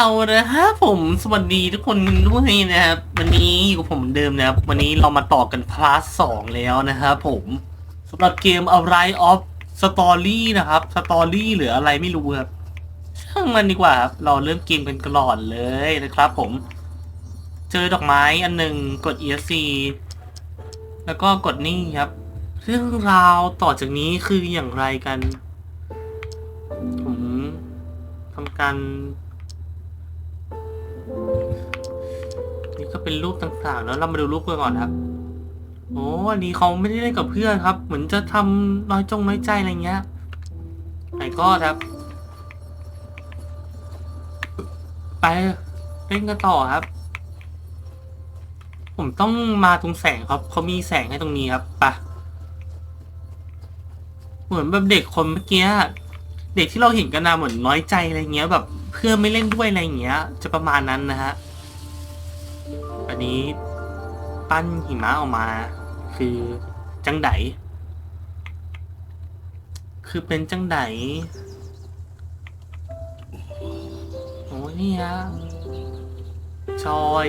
เอาละฮะผมสวัสดีทุกคนด้วยนะครับ วันนี้อยู่กับผมเหมือนเดิมนะครับ วันนี้เรามาต่อกันพาร์ทสองแล้วนะครับผมสำหรับเกม Arrive of Story นะครับ Story หรืออะไรไม่รู้ครับช่างมันดีกว่าครับ เราเริ่มเกมกันก่อนเลยนะครับผม เจอดอกไม้อันหนึ่งกด ESC แล้วก็กดนี่ครับ เรื่องราวต่อจากนี้คืออย่างไรกัน ผมทำการ ก็เป็นรูปต่างๆ แล้วเรามาดูรูปกันก่อนครับโอ้อันนี้เขาไม่ได้เล่นกับเพื่อนครับ เหมือนจะทำน้อยจงน้อยใจอะไรเงี้ยไหนก็ครับ ไปเล่นกันต่อครับ ผมต้องมาตรงแสงครับเขามีแสงให้ตรงนี้ครับไปะเหมือนแบบเด็กคนเมื่อกี้เด็กที่เราเห็นกันนะเหมือนน้อยใจอะไรเงี้ย แบบเพื่อนไม่เล่นด้วยอะไรเงี้ย จะประมาณนั้นนะฮะ อันนี้ปั้นหิมะออกมา คือจังไดคือเป็นจังไดโอ้นี่ฮะจอย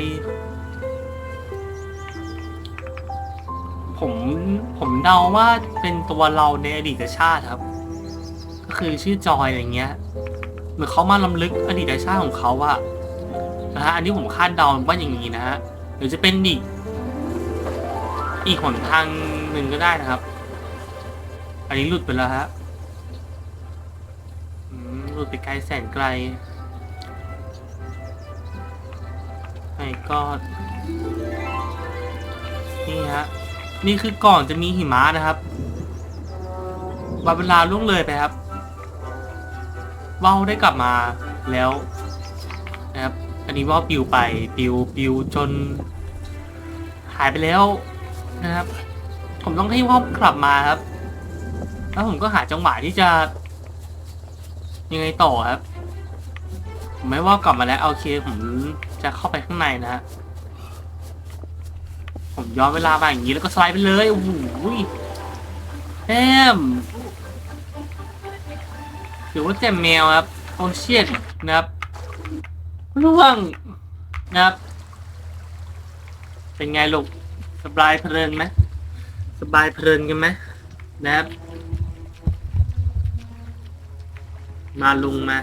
ผมผมเดาว่าเป็นตัวเราในอดีตชาติครับ ก็คือชื่อจอยอะไรเงี้ย เหมือนเขามาลำลึกอดีตชาติของเขาอะนะฮะ อันนี้ผมคาดเดาว่าอย่างนี้นะฮะ หรือจะเป็นอีกอีกหนทางหนึ่งก็ได้นะครับ อันนี้หลุดไปแล้วฮะหลุดไปไกลแสนไกลไอ้ก็นี่ฮะ นี่คือก่อนจะมีหิมะนะครับวันเวลาล่วงเลยไปครับว่าวได้กลับมาแล้วนะครับ อันนี้ว่าปิวไปปิวปิวจน หายไปแล้วนะครับ ผมต้องให้ว่าวกลับมาครับ แล้วผมก็หาจังหวะที่จะ ยังไงต่อครับผมไม่ว่ากลับมาแล้วโอเคผมจะเข้าไปข้างในนะฮะผมย้อนเวลามาอย่างนี้แล้วก็สไลด์ไปเลยโอ้โหแอมหรือว่าแจมแมวครับโอเชียนนะครับ ล่วงนะครับ เป็นไงลูกสบายเพลินไหมสบายเพลินกันไหมนะครับ มาลุงมา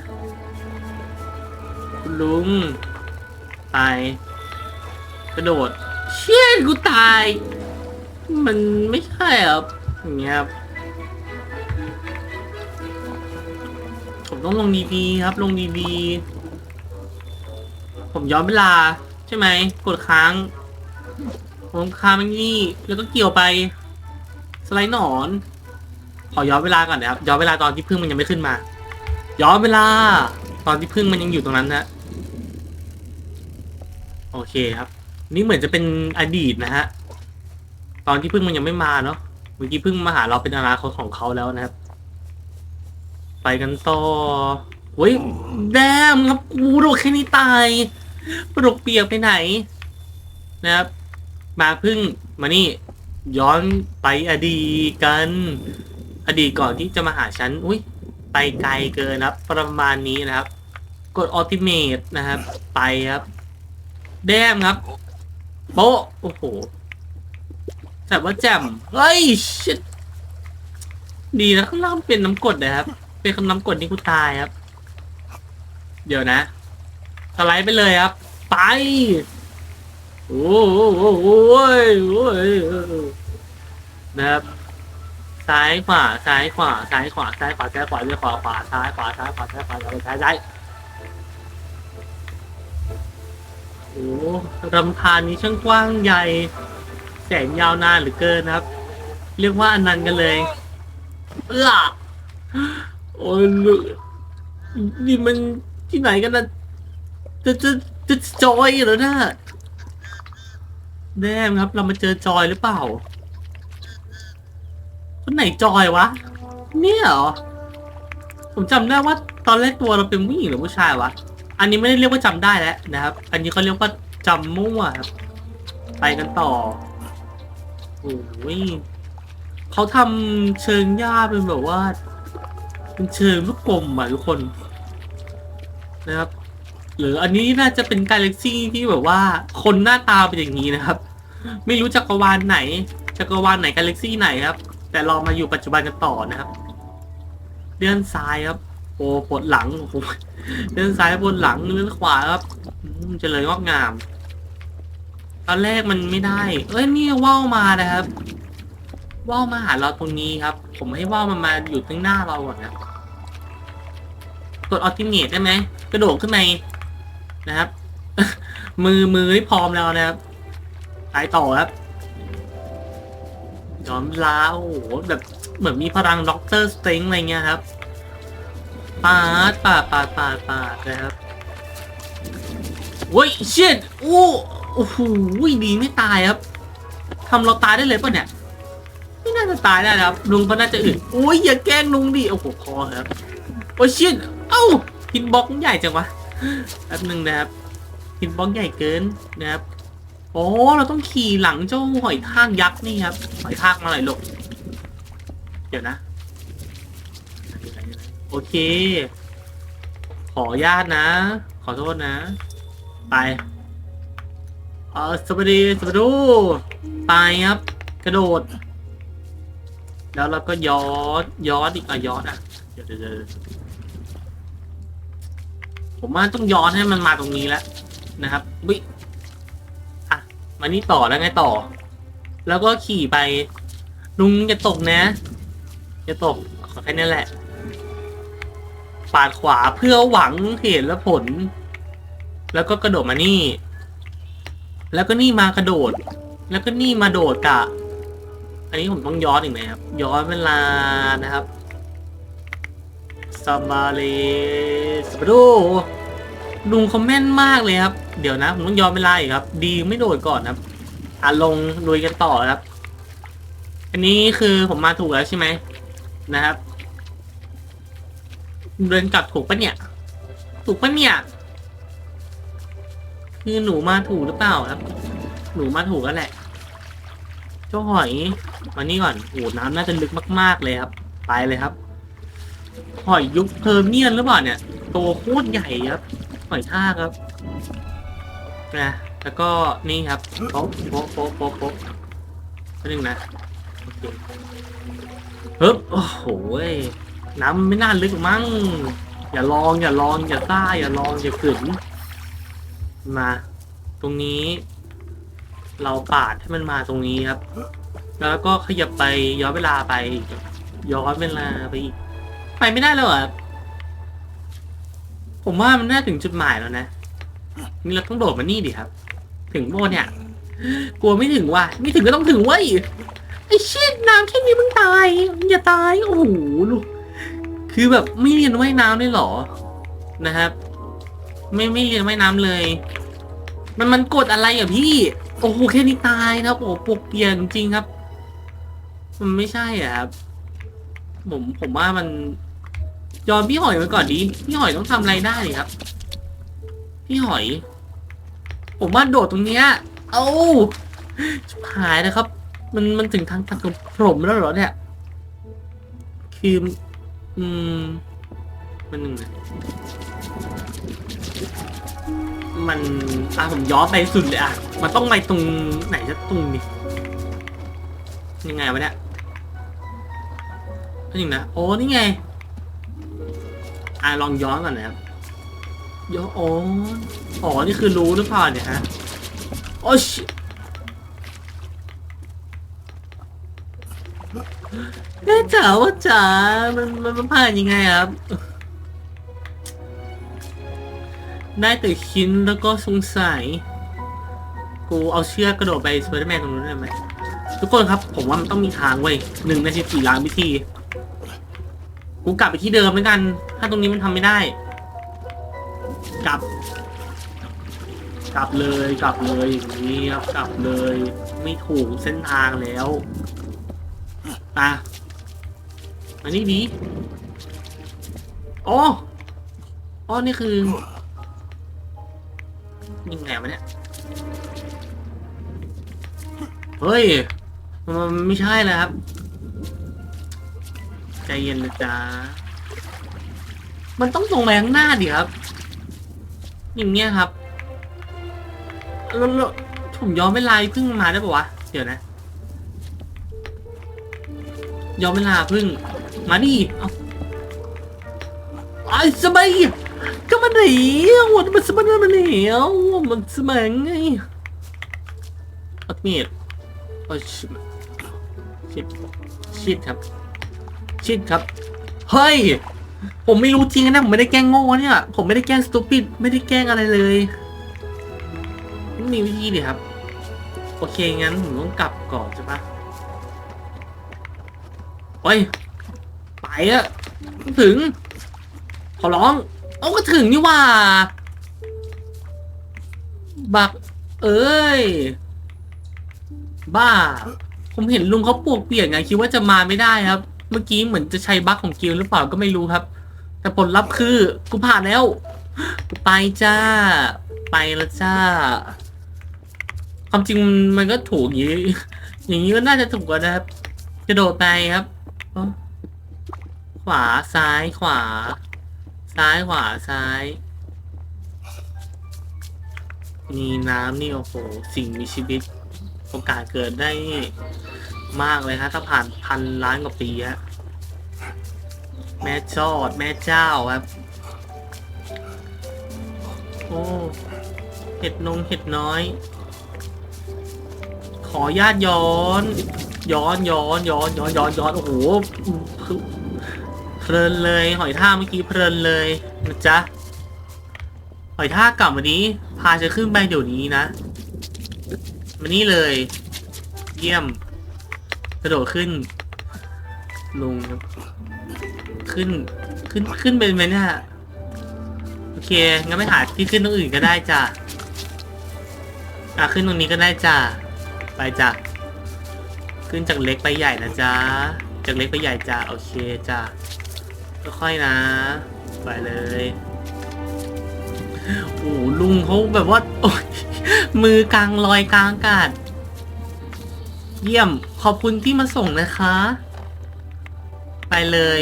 คุณลุง ตาย กระโดด เชี่ยกูตาย มันไม่ใช่ครับอย่างเงี้ยครับผมต้องลงดีๆครับ ลงดีๆ ผมย้อนเวลา ใช่ไหมกดค้าง ผมค้างมันนี่แล้วก็เกี่ยวไป สไลด์หนอน ขอย้อนเวลาก่อนนะครับย้อนเวลาตอนที่พึ่งมันยังไม่ขึ้นมา ย้อนเวลา ตอนที่พึ่งมันยังอยู่ตรงนั้นนะโอเคครับ นี่เหมือนจะเป็นอดีตนะฮะตอนที่พึ่งมันยังไม่มาเนาะเมื่อกี้พึ่งมาหาเราเป็นอนาคตของเขาแล้วนะครับ ไปกันต่อเฮ้ยแดมครับกูโดดแค่นี้ตาย ปลุกเปียกไปไหน นะครับ มาพึ่งมานี่ ย้อนไปอดีตกัน อดีตก่อนที่จะมาหาฉัน อุ้ยไปไกลเกินครับ ประมาณนี้นะครับ กดอัลติเมทนะครับ ไปครับ แดมครับ โป๊ะโอ้โหแต่ว่าแจ่มเฮ้ยชิตดีนะข้างล่างเป็นน้ำกรดนะครับ เป็นคำน้ำกรดนี่กูตายครับ เดี๋ยวนะ สไลด์ไปเลยครับ ไปโอ้โหโอ้โหโอ้ยนะครับซ้ายขวาซ้ายขวาซ้ายขวาซ้ายขวาซ้ายขวาเรื่อยขวาขวาซ้ายขวาซ้ายขวาซ้ายขวาซ้ายซ้ายซ้ายโอ้รำธารนี้ช่างกว้างใหญ่ แสนยาวนานเหลือเกินนะครับ เรียกว่าอนันต์กันเลย เอื้อโอ้ยนี่มันที่ไหนกันนะ จะจะจะจอยเหรอนะแดมครับ เรามาเจอจอยหรือเปล่า คนไหนจอยวะ เนี่ยเหรอ ผมจำได้ว่าตอนแรกตัวเราเป็นผู้หญิงหรือผู้ชายวะ อันนี้ไม่ได้เรียกว่าจำได้แล้วนะครับ อันนี้เขาเรียกว่าจำมั่วครับ ไปกันต่อ โอ้ยเขาทำเชิงหญ้าเป็นแบบว่า เป็นเชิงลูกกลมอะทุกคน นะครับ หรืออันนี้น่าจะเป็นกาแล็กซี่ที่แบบว่าคนหน้าตาเป็นอย่างนี้นะครับ ไม่รู้จักรวาลไหนจักรวาลไหนกาแล็กซี่ไหนครับ แต่เรามาอยู่ปัจจุบันกันต่อนะครับ เลื่อนซ้ายครับ โอ้ปวดหลังโอ้เลื่อนซ้ายปวดหลังเลื่อนขวาครับอืมเจริญงอกงามตอนแรกมันไม่ได้ เอ้ยนี่ว่าวมานะครับ ว่าวมาหาเราตรงนี้ครับ ผมให้ว่าวมันมาอยู่ข้งหน้าเราก่อนนะกดออติเมตได้ไหมกระโดดขึ้นไป นะครับ มือมือที่พร้อมแล้วนะครับไปต่อครับย้อมล้าโอ้โหแบบเหมือนมีพลังด็อกเตอร์สเตงอะไรเงี้ยครับปาดปาดปาดปาดปาดนะครับเว้ยเชิดโอ้โอ้โหดีไม่ตายครับทำเราตายได้เลยป่ะเนี่ยไม่น่าจะตายได้นะครับลุงก็น่าจะอึดโอ้ยอย่าแกล้งลุงดิโอ้โหคอครับโอ้ยชิดเอ้าหินบล็อกใหญ่จังวะ แป๊บหนึ่งนะครับหินบล็อกใหญ่เกินนะครับโอ้เราต้องขี่หลังเจ้าหอยทากยักษ์นี่ครับหอยทากมาหน่อยลูกเดี๋ยวนะ โอเค ขอญาตนะ ขอโทษนะ ไปเออสวัสดีสวัสดีไปครับ กระโดด แล้วเราก็ย้อนย้อนอีกอะย้อนอะ เดี๋ยวเดี๋ยว ผมว่าต้องย้อนให้มันมาตรงนี้แล้วนะครับวิอะมานี่ต่อแล้วไงต่อ แล้วก็ขี่ไปลุงอย่าตกนะอย่าตกขอแค่นี้แหละ ปาดขวาเพื่อหวังเหตุและผล แล้วก็กระโดดมานี่ แล้วก็นี่มากระโดด แล้วก็นี่มาโดดกะ อันนี้ผมต้องย้อนอีกไหมครับ ย้อนเวลานะครับ สมาเลสปาดูลุงเขาแม่นมากเลยครับ เดี๋ยวนะผมต้องยอนเวลาอีกครับ ดีไม่โดดก่อนครับอะลงลุยกันต่อครับ อันนี้คือผมมาถูกแล้วใช่ไหมนะครับ เดินกลับถูกปะเนี่ย ถูกปะเนี่ย คือหนูมาถูกหรือเปล่าครับ หนูมาถูกแล้วแหละ เจ้าหอยมานี่ก่อนโอ้น้ำน่าจะลึกมาก ๆเลยครับ ไปเลยครับ หอยยุคเพอร์เมียนหรือเปล่าเนี่ยตัวโคตรใหญ่ครับหอยทากครับนะแล้วก็นี่ครับโป๊ะโป๊ะโป๊ะโป๊ะโป๊ะนิดนึงนะเฮ้ยโอ้โหน้ำไม่น่าลึกหรอกมั้งอย่าลองอย่าลองอย่าซ่าอย่าลองอย่าขืนมา ตรงนี้ เราปาดให้มันมาตรงนี้ครับ แล้วก็ขยับไปย้อนเวลาไป ย้อนเวลาไปอีก ไปไม่ได้แล้วเหรอะผมว่ามันน่าถึงจุดหมายแล้วนะ นี่เราต้องโดดมานี่ดิครับ ถึงโบเนี่ย กลัวไม่ถึงว่ะ ไม่ถึงก็ต้องถึงเว้ย ไอ้เชิดน้ำแค่นี้มึงตาย อย่าตาย โอ้โหลูก คือแบบไม่เรียนว่ายน้ำเลยหรอ นะครับ ไม่ไม่เรียนว่ายน้ำเลย มันมันกดอะไรอะพี่ โอ้โหแค่นี้ตายนะครับ โอ้ปวกเปียกจริงครับ มันไม่ใช่อะครับ ผมผมว่ามัน ยอมพี่หอยไปก่อนดีพี่หอยต้องทำอะไรได้ครับ พี่หอย ผมว่าโดดตรงเนี้ย เอาชิบหายนะครับ มันมันถึงทางตัดกับผมแล้วเหรอเนี่ย คืออืม มันหนึ่งนะมันอะผมย้อนไปสุดเลยอะ มันต้องไปตรงไหนจะตรงนี้ยังไงวะเนี่ยนี่นะ โอ้ นี่ไง อะลองย้อนก่อนนะครับย้อนอ๋ออ๋อนี่คือรู้หรือเปล่าเนี่ยฮะโอ้ชิแม่จ๋าว่าจ๋ามันมันมันผ่านยังไงครับ ได้แต่คิดแล้วก็สงสัย กูเอาเชือกกระโดดไปสไปเดอร์แมนตรงนู้นได้ไหมทุกคนครับ ผมว่ามันต้องมีทางเว้ยหนึ่งในสิบสี่ล้านวิธี กูกลับไปที่เดิมแล้วกัน ถ้าตรงนี้มันทำไม่ได้ กลับ กลับเลยกลับเลยอย่างนี้ครับกลับเลย ไม่ถูกเส้นทางแล้วตาอันนี้ดีอ๋ออ๋อนี่คือยังไงวะเนี่ย เฮ้ย มันไม่ใช่แล้วครับ ใจเย็นนะจ๊ะ มันต้องตรงไปข้างหน้าดิครับ อย่างเงี้ยครับแล้วแล้วผมย้อนเวลาพิ่งมาได้ปะวะ เดี๋ยวนะ ย้อนเวลาพิ่ง มาดิเอาไอ้สมัยก็มาไหนวันมันสมัยมันเหนียวมันสมัยไงอัดเมียดโอ้ชิบชิดชิดครับ ชิดครับ เฮ้ย ผมไม่รู้จริงนะ ผมไม่ได้แกล้งโง่เนี่ย ผมไม่ได้แกล้งสตูปิด ไม่ได้แกล้งอะไรเลยไม่มีวิธีดิครับ โอเค งั้นผมต้องกลับก่อนใช่ปะเฮ้ยไปอะถึง ขอร้อง เอาก็ถึงนี่ว่า บัก เอ้ย บ้า ผมเห็นลุงเขาปวกเปียกไงคิดว่าจะมาไม่ได้ครับ เมื่อกี้เหมือนจะใช้บั๊กของกิลหรือเปล่าก็ไม่รู้ครับ แต่ผลลัพธ์คือกูผ่านแล้ว ไปจ้า ไปแล้วจ้า ความจริงมันก็ถูกอย่างนี้อย่างนี้ก็น่าจะถูกกว่านะครับกระโดดไปครับ ขวาซ้ายขวา ซ้ายขวาซ้าย มีน้ำนี่โอ้โหสิ่งมีชีวิต โอกาสเกิดได้ มากเลยฮะถ้าผ่านพันล้านกว่าปีฮะแม่จอดแม่เจ้าครับ โอ้เห็ดนงเห็ดน้อย ขอญาตย้อน ย้อนย้อนย้อนย้อนย้อนย้อนโอ้โหเพลินเลย หอยท่าเมื่อกี้เพลินเลยนะจ๊ะหอยท่ากกลับมานี้ พาจะขึ้นไปเดี๋ยวนี้นะมานี่เลย เยี่ยม กระโดดขึ้น ลงครับ ขึ้น ขึ้น ขึ้นเป็นไหมเนี่ย โอเค งั้นไปหาที่ขึ้นตรงอื่นก็ได้จ้ะ อะ ขึ้นตรงนี้ก็ได้จ้ะ ไปจ้ะ ขึ้นจากเล็กไปใหญ่นะจ๊ะ จากเล็กไปใหญ่จ้ะ โอเคจ้ะ ค่อยๆนะ ไปเลยโอ้ลุงเขาแบบว่า โอ้ยมือกลางลอยกลางอากาศ เยี่ยม ขอบคุณที่มาส่งนะคะ ไปเลย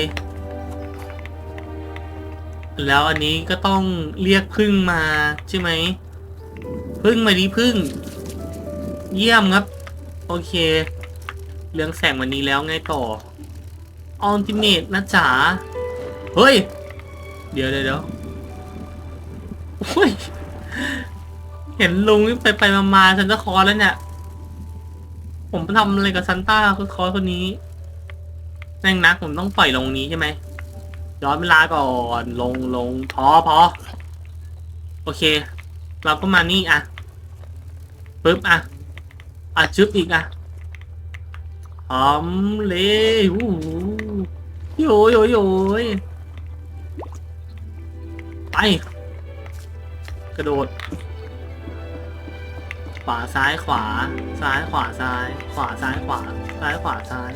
แล้วอันนี้ก็ต้องเรียกพึ่งมาใช่ไหม พึ่งมาดิพึ่ง เยี่ยมครับ โอเค เรื่องแสงวันนี้แล้วไงต่ออ l ติเม e นะจ๋า เฮ้ย เดี๋ยวเดี๋ยวเดี๋ยวโอ้ย เห็นลุงไปไปมามาซันตาคอแล้วเนี่ย ผมทำอะไรกับซันต้าคือคอคนนี้แม่งนักผมต้องปล่อยลงนี้ใช่ไหมย้อนเวลาก่อนลงลงพอพอโอเค เราก็มานี่อะปึ๊บอะอะชึบอีกอะหอมเลยอู้หูโยโยโยยไปกระโดด ขวาซ้ายขวา ซ้ายขวาซ้าย ขวาซ้ายขวา ซ้ายขวาซ้าย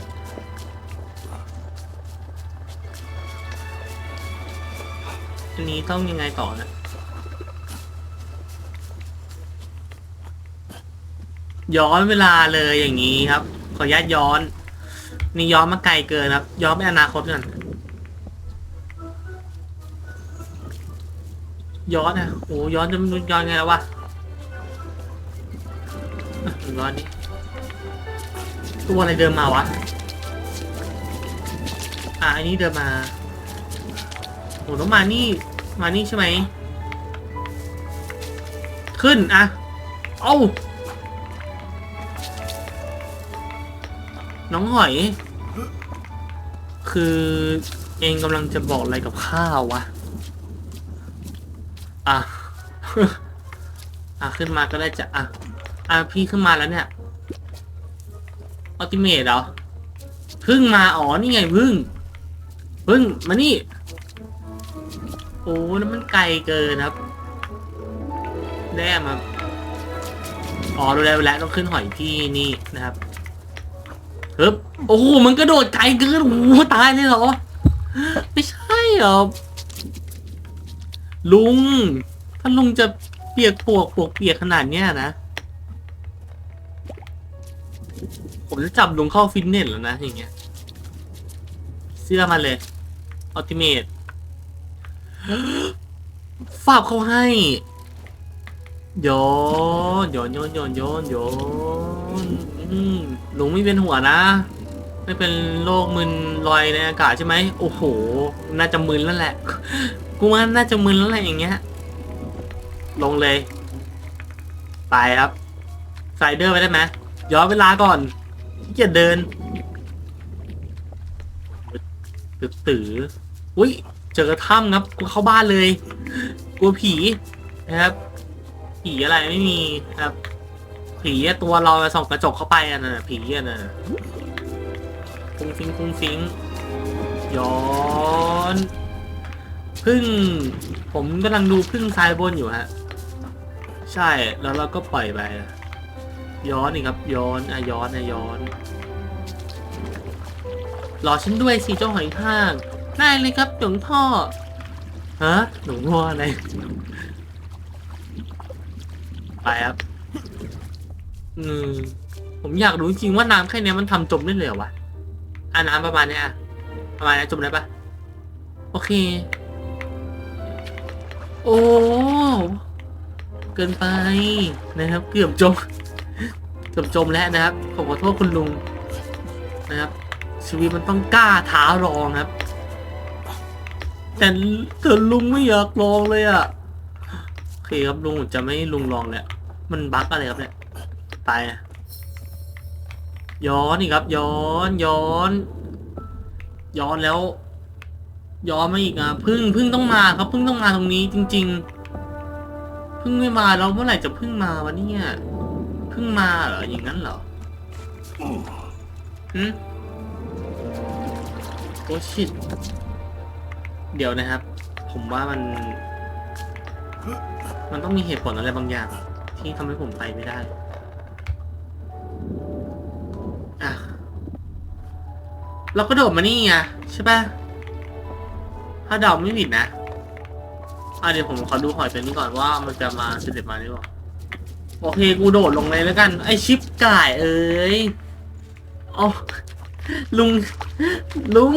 อันนี้ต้องยังไงต่อนะย้อนเวลาเลยอย่างนี้ครับ ขออนุญาตย้อน นี่ย้อนมาไกลเกินครับ ย้อนไปอนาคตกันย้อนนะโอ้ย้อนจะม่รู้ย้อนไงแล้ววะ ร้อนตัวอะไรเดินมาวะ อะอันนี้เดินมาโอ้ต้องมานี่ มานี่ใช่ไหม ขึ้นอะ เอ้า น้องหอย คือเองกำลังจะบอกอะไรกับข้าววะ อะ อะ ขึ้นมาก็ได้จะอะ อะพี่ขึ้นมาแล้วเนี่ยอัลติเมทเหรอพึ่งมาอ๋อนี่ไงพึ่งพึ่งมานี่โอ้แล้วมันไกลเกินครับแด้มาอ๋อดูแล้วแล้วต้องขึ้นหอยที่นี่นะครับฮึบโอ้โหมันกระโดดไกลเกินโอ้ตายเลยเหรอ ไม่ใช่เหรอลุง ถ้าลุงจะเปียกปวกปวกเปียกขนาดเนี้ยนะ ผมจะจับลุงเข้าฟิตเนสแล้วนะอย่างเงี้ย เสื้อมาเลยอัลติเมทฝากเขาให้โยนโยนโยนโยนโยนยนอืมลุงไม่เป็นหัวนะ ไม่เป็นโรคมึนลอยในอากาศใช่ไหมโอ้โห น่าจะมึนแล้วแหละ กูว่าน่าจะมึนแล้วแหละอย่างเงี้ย ลงเลย ไปครับ สไลเดอร์ไปได้ไหม ย้อนเวลาก่อนขี้เกียจเดินตือตืออุ้ย เจอกระถ้ำครับกูเข้าบ้านเลย กลัวผีนะครับ ผีอะไรไม่มีครับ ผีตัวเราส่องกระจกเข้าไปอะนะผีอะนะฟุ้งฟิงฟุ้งฟิงย้อนพึ่ง ผมกำลังดูพึ่งซ้ายบนอยู่ฮะ ใช่แล้วเราก็ปล่อยไป ย้อนนี่ครับ ย้อนอะย้อนอะย้อนรอฉันด้วยสิเจ้าหอยทากได้เลยครับหลวงพ่อฮะหลวงพ่ออะไรไปครับ อืม ผมอยากรู้จริงว่าน้ำแค่นี้มันทำจมได้เลยเหรอวะอะน้ำประมาณเนี้ยอะประมาณนี้จมได้ปะโอเค โอ้ เกินไปนะครับ เกือบจม กือบจมแล้วนะครับผมขอโทษคุณลุงนะครับ ชีวิตมันต้องกล้าท้าลองครับ แต่เธอลุงไม่อยากลองเลยอะ่ะโอเคครับลุงจะไม่ลุงลองแหล้วมันบั๊กอะไรครับเนี่ยตายย้อนอีกครับ ย้อนย้อน ย้อนแล้ว ย้อนมาอีกอะพึ่งพึ่งต้องมาครับพึ่งต้องมาตรงนี้จริง ๆ พึ่งไม่มาแล้วเมื่อไหร่จะพึ่งมาวะเนี่ย พึ่งมาเหรอ อย่างนั้นเหรอหืมโอ้ชิตเดี๋ยวนะครับ ผมว่ามัน มันต้องมีเหตุผลอะไรบางอย่าง ที่ทำให้ผมไปไม่ได้อะเราก็โดดมานี่ไงใช่ปะถ้าเดาไม่ผิดนะอะเดี๋ยวผมขอดูหอยเป็นนี้ก่อนว่ามันจะมาเสด็จมาหรือเปล่า โอเค กูโดดลงเลยแล้วกัน ไอชิปก่ายเอ้ยเอาลุง ลุง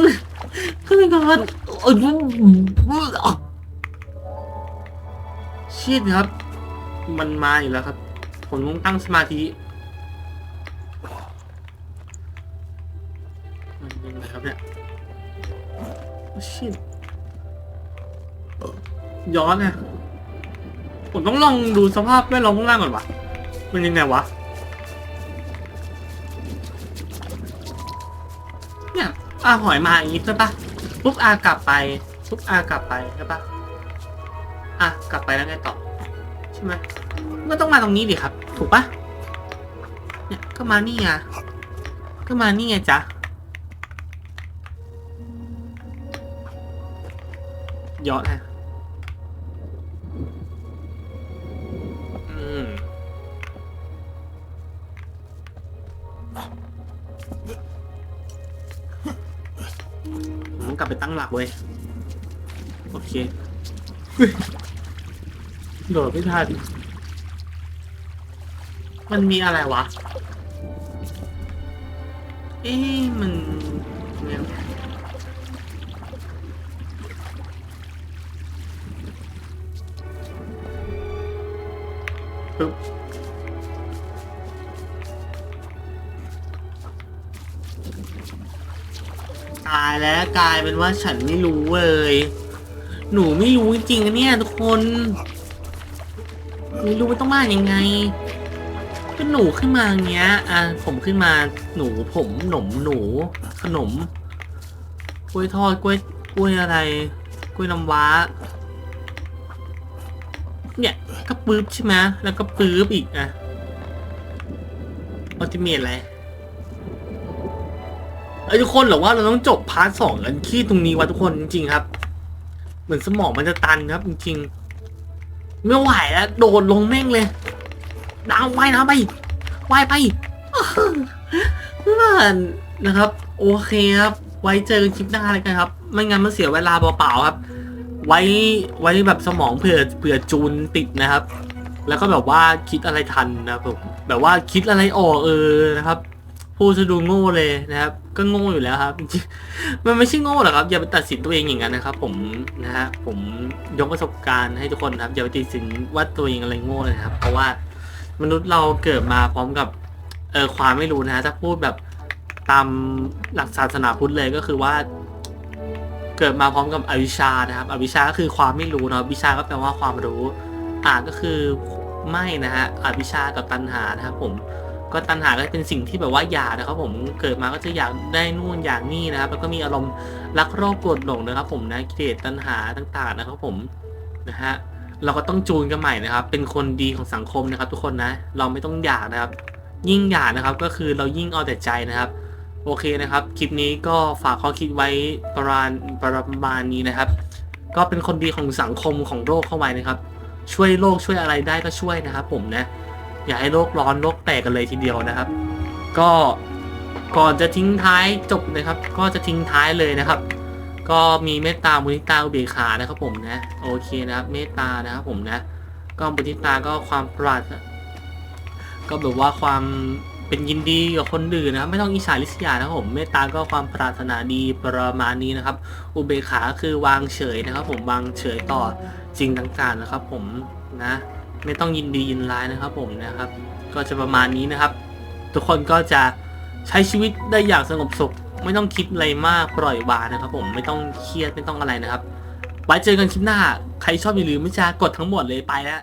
ขึ้นก่อนโอ้ยชิดครับ มันมาอีกแล้วครับ ผมต้องตั้งสมาธิมันยังไงครับเนี่ยชิดย้อนนะ ผมต้องลองดูสภาพแวดล้อมข้างล่างก่อนวะมันยังไงวะเนี่ยอาหอยมาอย่างงี้ใช่ปะปุ๊บอากลับไปปุ๊บอากลับไปใช่ปะอะกลับไปแล้วไงต่อใช่ไหมก็ต้องมาตรงนี้ดิครับ ถูกปะเนี่ยก็มานี่ไงก็มานี่ไงจ๊ะย้อนฮะ งกลับไปตั้งหลักเว้ย โอเคเฮ้ยโดดไม่ทัน มันมีอะไรวะ เอ๊ะมันเนี่ยปึ๊บ ตายแล้วกลายเป็นว่าฉันไม่รู้เลย หนูไม่รู้จริงๆนะเนี่ยทุกคน ไม่รู้ว่าต้องมาอยังไงก็หนูขึ้นมาอย่างเงี้ย อะผมขึ้นมาหนูผมหนมหนู ขนมกล้วยทอดกล้วยกล้วยอะไรกล้วยน้ำว้า เนี่ยก็ปื๊บใช่ไหมแล้วก็ปื๊บอีกอะอัลติเมทอะไร อ้ทุกคนหรอว่าเราต้องจบพาร์ทสองกันที่ตรงนี้วะทุกคนจริงๆครับ เหมือนสมองมันจะตันครับ จริงๆไม่ไหวแล้วโดดลงแม่งเลยดาวว่ายน้ำไปว่ายไปเพื่นนะครับ โอเคครับ ไว้เจอกันคลิปหน้าเลยกันครับ ไม่งั้นมันเสียเวลาเปล่าๆครับ ไว้ไว้แบบสมองเผื่อเผื่อจูนติดนะครับ แล้วก็แบบว่าคิดอะไรทันนะครับผมแบบว่าคิดอะไรออกเออนะครับ พูดจะดูโง่เลยนะครับ ก็โง่อยู่แล้วครับ มันไม่ใช่โง่หรอกครับ อย่าไปตัดสินตัวเองอย่างนั้นนะครับ ผมนะฮะผมยกประสบการณ์ให้ทุกคนครับอย่าไปตัดสินว่าตัวเองอะไรโง่เลยครับ เพราะว่ามนุษย์เราเกิดมาพร้อมกับเออความไม่รู้นะฮะถ้าพูดแบบตามหลักศาสนาพุทธเลยก็คือว่า เกิดมาพร้อมกับอวิชชานะครับ อวิชชาก็คือความไม่รู้เนาะวิชาก็แปลว่าความรู้อ่าก็คือไม่นะฮะอวิชชากับตัณหานะครับผม ก็ตัณหาก็เป็นสิ่งที่แบบว่าอยากนะครับ ผมเกิดมาก็จะอยากได้นู่นอยากนี่นะครับ แล้วก็มีอารมณ์รักโรคโกรธหลงนะครับ ผมนะกิเลสตัณหาต่างๆนะครับ ผมนะฮะเราก็ต้องจูนกันใหม่นะครับ เป็นคนดีของสังคมนะครับ ทุกคนนะ เราไม่ต้องอยากนะครับ ยิ่งอยากนะครับก็คือเรายิ่งเอาแต่ใจนะครับ โอเคนะครับ คลิปนี้ก็ฝากข้อคิดไว้ประมาณประมาณนี้นะครับ ก็เป็นคนดีของสังคมของโลกเข้าไว้นะครับ ช่วยโลกช่วยอะไรได้ก็ช่วยนะครับ ผมนะ อย่าให้โลกร้อนโลกแตกกันเลยทีเดียวนะครับ ก็ก่อนจะทิ้งท้ายจบนะครับ ก็จะทิ้งท้ายเลยนะครับ ก็มีเมตตามุทิตาอุเบกขานะครับ ผมนะโอเคนะครับ เมตตานะครับผมนะ ก็มุทิตาก็ความปรารถก็แบบว่าความเป็นยินดีกับคนอื่นนะครับไม่ต้องอิจฉาริษยานะครับผมเมตตาก็ความปรารถนาดีประมาณนี้นะครับ อุเบกขาคือวางเฉยนะครับ ผมวางเฉยต่อจริงต่างๆนะครับ ผมนะ ไม่ต้องยินดียินร้ายนะครับผมนะครับ ก็จะประมาณนี้นะครับ ทุกคนก็จะใช้ชีวิตได้อย่างสงบสุข ไม่ต้องคิดอะไรมากปล่อยวางนะครับ ผมไม่ต้องเครียดไม่ต้องอะไรนะครับ ไว้เจอกันคลิปหน้า ใครชอบอย่าลืมไม่จะกดทั้งหมดเลยไปแล้ว